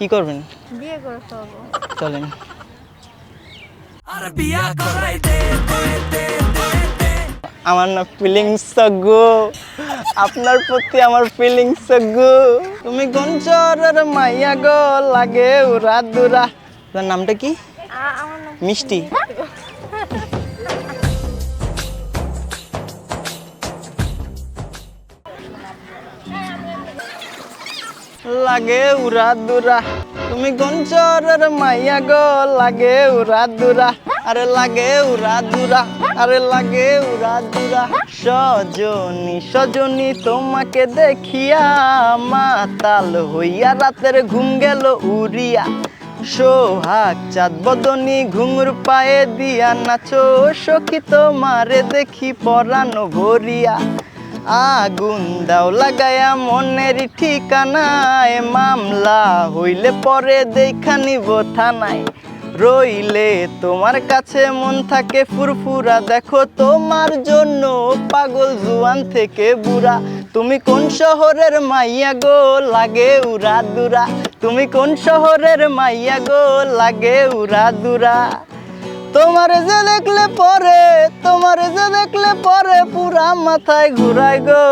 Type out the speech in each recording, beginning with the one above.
কি করবেন? বিয়ে করে ফেলব চলেন। আমার না ফিলিংস গো। আপনার প্রতি আমার ফিলিংস গো। তুমি গঞ্চরের মাইয়া গো? লাগে উরা দুরা। আপনার নামটা কি? আমার নাম মিষ্টি। লাগে উরা দুরা। তুমি গঞ্চরের মাইয়া গো? লাগে উরা দুরা। আরে লাগে উরা দুরা। আরে লাগে উরা দুরা। সজনী সজনী তোমাকে দেখিয়া মাতাল হইয়া রাতের ঘুম গেল উড়িয়া। সোহাগ চাঁদ বদনী ঘুঙুর পায়ে দিয়া নাচো, সখী তোমারে দেখি পরানো ভরিয়া। আগুন দাও, লাগায়া মনের ঠিকানায় মামলা হইলে পরে দেখা নিব থানায়। রইলে তোমার কাছে মন থাকে ফুরফুরা, দেখো তোমার জন্য পাগল জুয়ান থেকে বুড়া। তুমি কোন শহরের মাইয়া গো, লাগে উড়া দুরা তুমি কোন শহরের মাইয়া গো, লাগে উড়া দুরা তোমার যে দেখলে পরে তোমার যে দেখলে পরে পুরা মাথায় ঘুরাই গো।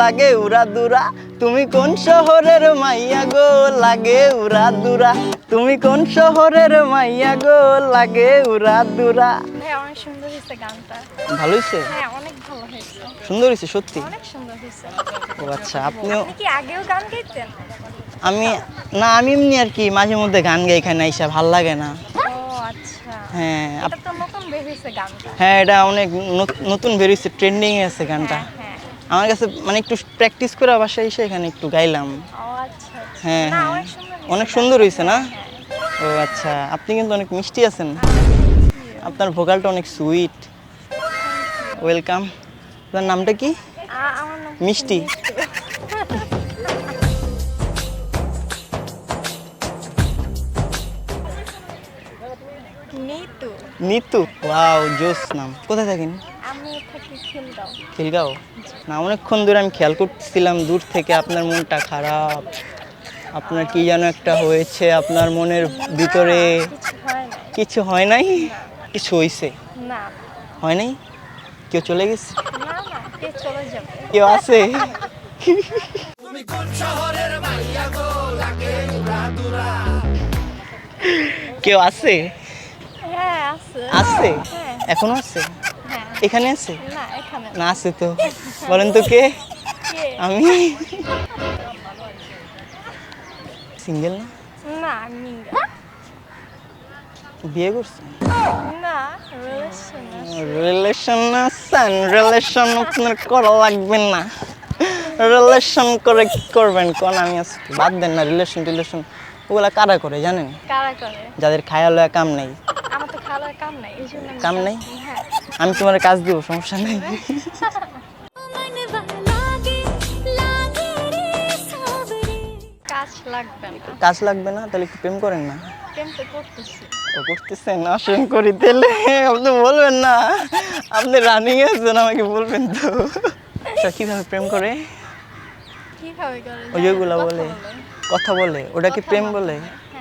লাগে উড়া দুরা তুমি কোন শহরের মাইয়া গো? লাগে উড়া দুরা তুমি কোন শহরের মাইয়া গো? লাগে উড়া দুরা ভাই অনেক সুন্দর হয়েছে গানটা। ভালো হয়েছে হ্যাঁ অনেক ভালো হয়েছে সুন্দর হয়েছে সত্যি? অনেক সুন্দর হয়েছে ও আচ্ছা আপনিও কি আগেও গান গাইতেন? আমি না আমি এমনি আর কি মাঝে মধ্যে গান গাই এখানে এসে ভালো লাগে না। হ্যাঁ হ্যাঁ এটা অনেক নত- নতুন বেরিয়েছে ট্রেন্ডিং আছে গানটা। হ্যাঁ হ্যাঁ। আমার কাছে মানে একটু প্র্যাকটিস করে বাসায় এসে এখানে একটু গাইলাম। আচ্ছা আচ্ছা। হ্যাঁ হ্যাঁ। অনেক সুন্দর হয়েছে না? হ্যাঁ। ও আচ্ছা। আপনি কিন্তু অনেক মিষ্টি আছেন। আপনার ভোকালটা অনেক সুইট ওয়েলকাম আপনার নামটা কি? মিষ্টি। নিতু? ওয়াও জোস নাম। কোথায় থাকেন? আমি থাকি খিলগাঁও। খিলগাঁও? না অনেকক্ষণ ধরে আমি খেয়াল করতেছিলাম দূর থেকে আপনার মনটা খারাপ। আপনার কি যেন একটা হয়েছে আপনার মনের ভিতরে কিছু হয় নাই। কিছু হয়েছে না। হয় নাই? কেউ চলে গেছে? না না কে চলে যাবে? কেউ আছে? কেউ আছে? আছে। আছে? হ্যাঁ। এখনও আছে? হ্যাঁ এখানে আছে? না আছে তো। বলেন তো কে? আমি। সিঙ্গেল না? না বিয়ে করছেন? না রিলেশন আছেন? রিলেশন আপনার করা লাগবে না। রিলেশন করে কি করবেন কোন? আমি আছি বাদ দেন না। রিলেশন টিলেশন ওগুলা কারা করে জানেন? কারা করে? যাদের খায়ালয়া কাম নেই। কাম নাই এই জন্য আমি কাম নাই? হ্যাঁ। আমি তোমার কাজ দিব সমস্যা নেই। কাজ লাগবে না। কাজ লাগবে না তাহলে একটু প্রেম করেন না। প্রেম তো করতেছি। করতেছেন আসেন করি তাহলে আপনি বলবেন না। আপনি রানিং আছেন আমাকে বলবেন তো। আচ্ছা কীভাবে প্রেম করে? কীভাবে করে? ওই যেগুলো বলে। কথা বলে। ওটাকে প্রেম বলে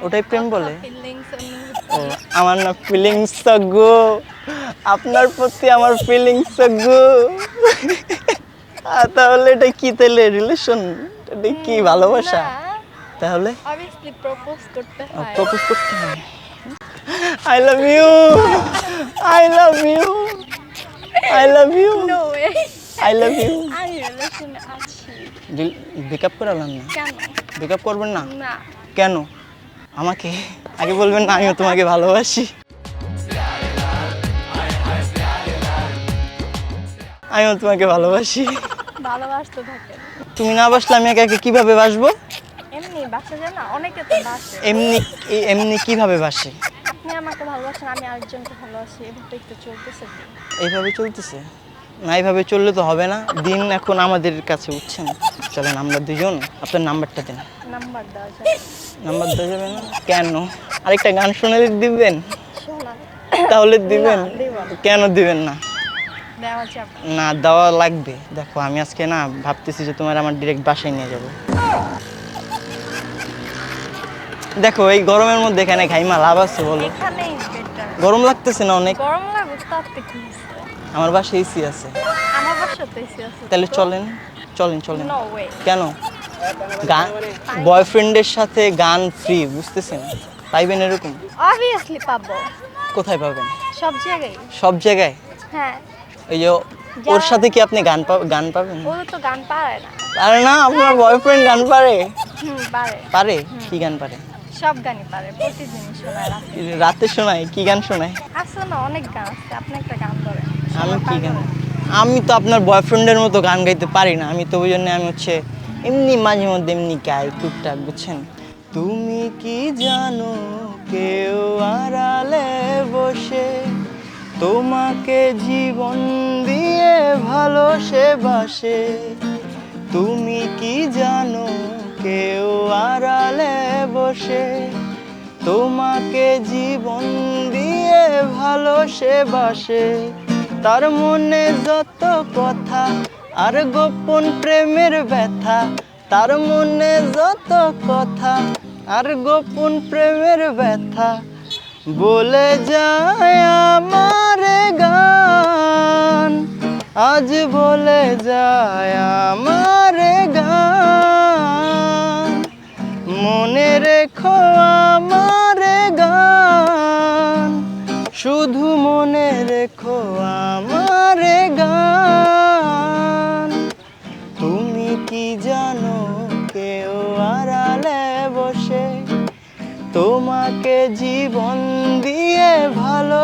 ওটাই প্রেম বলে। আমার না ফিলিংস গো। আপনার প্রতি আমার ফিলিংস গো। তাহলে এটা কি তাহলে রিলেশন এটা কি ভালোবাসা? তাহলে? প্রপোজ করতে হয়। প্রপোজ করতে I love you I love you I love you no I love you breakup করালাম না? ব্রেকআপ করবেন না? না। কেন? আমাকে আগে বলবেন না আমিও তোমাকে ভালোবাসি। আমিও তোমাকে ভালোবাসি। ভালোবাসতে থাকে। তুমি না বাসলে আমি একে একে কীভাবে বাসবো? এমনি বাসা যায় না অনেকে তো বাসে। এমনি এ- এমনি কীভাবে বাসে? আপনি আমাকে ভালোবাসেন আমি আরেকজনকে ভালোবাসি এভাবে একটু চলতেছে। এইভাবে চলতেছে? না এইভাবে চললে তো হবে না। দিন এখন আমাদের কাছে উঠছে না। চলেন আমরা দুজন আপনার নাম্বারটা দেন। নাম্বার দেওয়া যায় নাম্বার দেওয়া যাবে না কেন? আরেকটা গান শুনে দিবেন? তাহলে দিবেন। কেন দিবেন না? না দেওয়া লাগবে। দেখো আমি আজকে না ভাবতেছি যে তোমার আমার ডিরেক্ট বাসায় নিয়ে যাব। দেখো এই গরমের মধ্যে এখানে খাইমা লাভ আছে বলো। গরম লাগতেছে না অনেক? গরম? আমার বাসায় এসি আছে। আমার বাসাতে এসে আছে। তাহলে চলেন চলেন চলেন। কেন? গান বয়ফ্রেন্ডের সাথে গান ফ্রি বুঝতেছেন? পাইবেন এরকম? অবভিয়াসলি পাবো। কোথায় পাবেন? সব জায়গায়। সব জায়গায়? হ্যাঁ। ওই যে ওর সাথে কি আপনি গান গান পাবেন? ও তো গান পারে না। আরে না আপনার বয়ফ্রেন্ড গান পারে? পারে। পারে? কি গান পারে? সব গানই পারে প্রতিদিন শোনায় রাতে। রাতে শোনায় কি গান শোনায়? আছে না অনেক গান আছে আপনি একটা গান ধরেন। আমি কি গান আমি তো আপনার বয়ফ্রেন্ডের মতো গান গাইতে পারি না আমি তো ওই জন্য আমি হচ্ছে এমনি মাঝে মধ্যে এমনি গাই, টুকটাক, বুঝছেন? তুমি কি জানো কেউ আড়ালে বসে? তোমাকে জীবন দিয়ে ভালোসে বাসে। তুমি কি জানো কেউ আড়ালে বসে? তোমাকে জীবন দিয়ে ভালোসে বাসে। তার মনে যত কথা আর গোপন প্রেমের ব্যথা, তার মনে যত কথা, আর গোপন প্রেমের ব্যথা বলে যায় আমার গান। আজ বলে যায় আমার গান। মনে রেখো আমার গান, শুধু মনে রেখো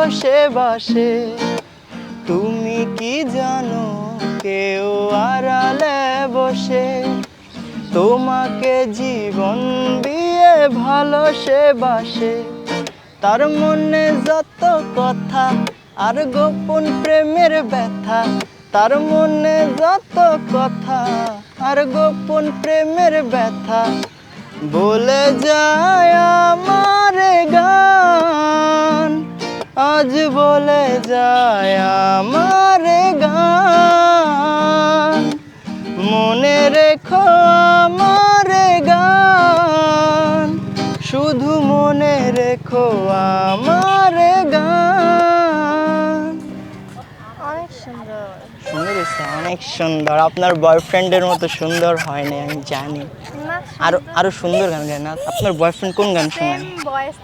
ভালোসে বাসে। তুমি কি জানো, কেউ আড়ালে বসে। তোমাকে জীবন দিয়ে ভালোসে বাসে। তার মনে যত কথা, আর গোপন প্রেমের ব্যথা। তার মনে যত কথা, আর গোপন প্রেমের ব্যথা। বলে যায় আমার গান। আজ বলে যায় আমার গান। মনে রেখো আমার গান। শুধু মনে রেখো আমার গান। অনেক সুন্দর। সুন্দর অনেক সুন্দর। আপনার বয়ফ্রেন্ডের মতো সুন্দর হয় না আমি জানি। আরও আরও সুন্দর গান গায় না? আপনার বয়ফ্রেন্ড কোন গান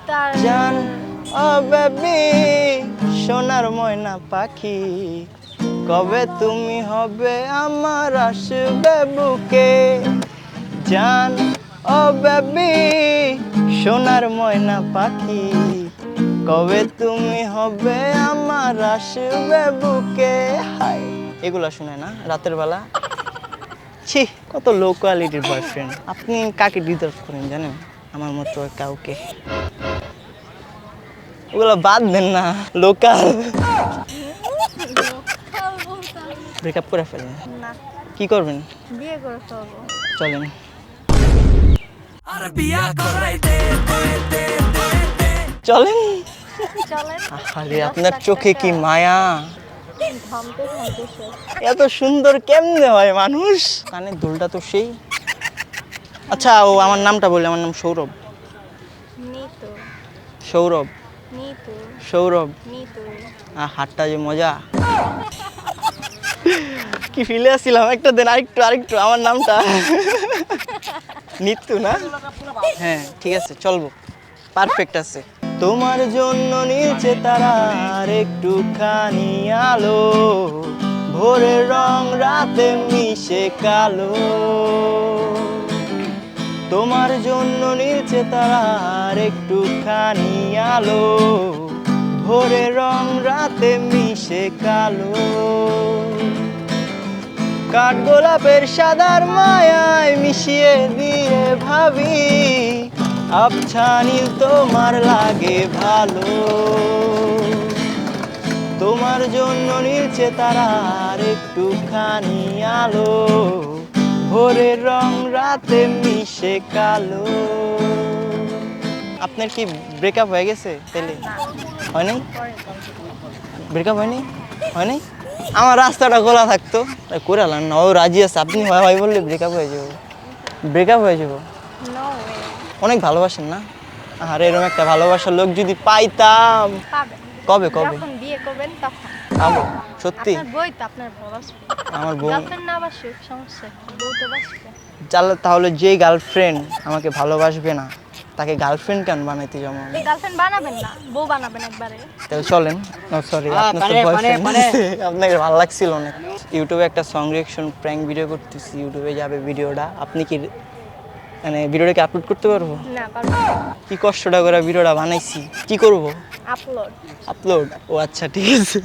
তার জান ও বেবি সোনার ময়না পাখি, কবে তুমি হবে আমার আসবে বুকে? জান ও বেবি সোনার ময়না পাখি, কবে তুমি হবে আমার আসবে বুকে? হাই এগুলো শোনায় না, রাতের বেলা? ছি, কত লো কোয়ালিটির বয়ফ্রেন্ড আপনি কাকে ডিজার্ভ করেন জানেন? আমার মতো কাউকে। ওগুলো বাদ দেন না লোকাল ব্রেকআপ করে ফেলেন? না। কি করবেন? বিয়ে করে ফেলব। চলেন। চলেন। আরে আপনার চোখে কি মায়া? এত সুন্দর কেমনে হয় মানুষ? কানের দুলটা তো সেই। আচ্ছা ও আমার নামটা বললে আমার নাম সৌরভ। সৌরভ। সৌরভ। আহ হাটটা যে মজা। কি ফিলে আসছিলাম? একটা দিন আরেকটু আরেকটু আমার নামটা। নিত্যু না? হ্যাঁ ঠিক আছে চলবো। পারফেক্ট আছে। তোমার জন্য নিচে তারার একটুখানি আলো। ভোরের রং রাতে মিশে কালো। তোমার জন্য নিচে তারার একটুখানি আলো। ভোরে রং রাতে মিশে কালো। কাঠ গোলাপের সাদার মায়ায় মিশিয়ে দিয়ে ভাবি, আবছা তোমার লাগে ভালো। তোমার জন্য নিচে তারার একটুখানি আলো। ভোরের রং রাতে মিশে কালো। আপনার কি ব্রেকআপ হয়ে গেছে তাহলে হয় নাই ব্রেকআপ হয়নি? হয় নাই আমার রাস্তাটা খোলা থাকতো। করে না ও রাজি আছে। আপনি হয় হয় বললে ব্রেকআপ হয়ে যাব। ব্রেকআপ হয়ে যাব। অনেক ভালোবাসেন না? আর এরকম একটা ভালোবাসার লোক যদি পাইতাম। কবে কবে? বিয়ে করবেন তখন। সত্যি? আপনার বই তো আপনার বাসবে আমার বোন গার্লফ্রেন্ড না বাসুক সমস্যা বউ তো বাসবে। চাল- তাহলে যেই গার্লফ্রেন্ড আমাকে ভালোবাসবে না তাকে গার্লফ্রেন্ড কেন বানাইতে যেমন গার্লফ্রেন্ড বানাবেন না বউ বানাবেন একবারে। তাহলে চলেন। সরি আপনার তো আপনাকে ভালো লাগছিল অনেক। ইউটিউবে একটা সং রিয়েকশন প্র্যাঙ্ক ভিডিও করতেছি। ইউটিউবে যাবে ভিডিওটা আপনি কি মানে ভিডিওটাকে আপলোড করতে পারব? না কি কষ্টটা করে ভিডিওটা বানাইছি? কি করব? আপলোড আপলোড ও আচ্ছা ঠিক আছে।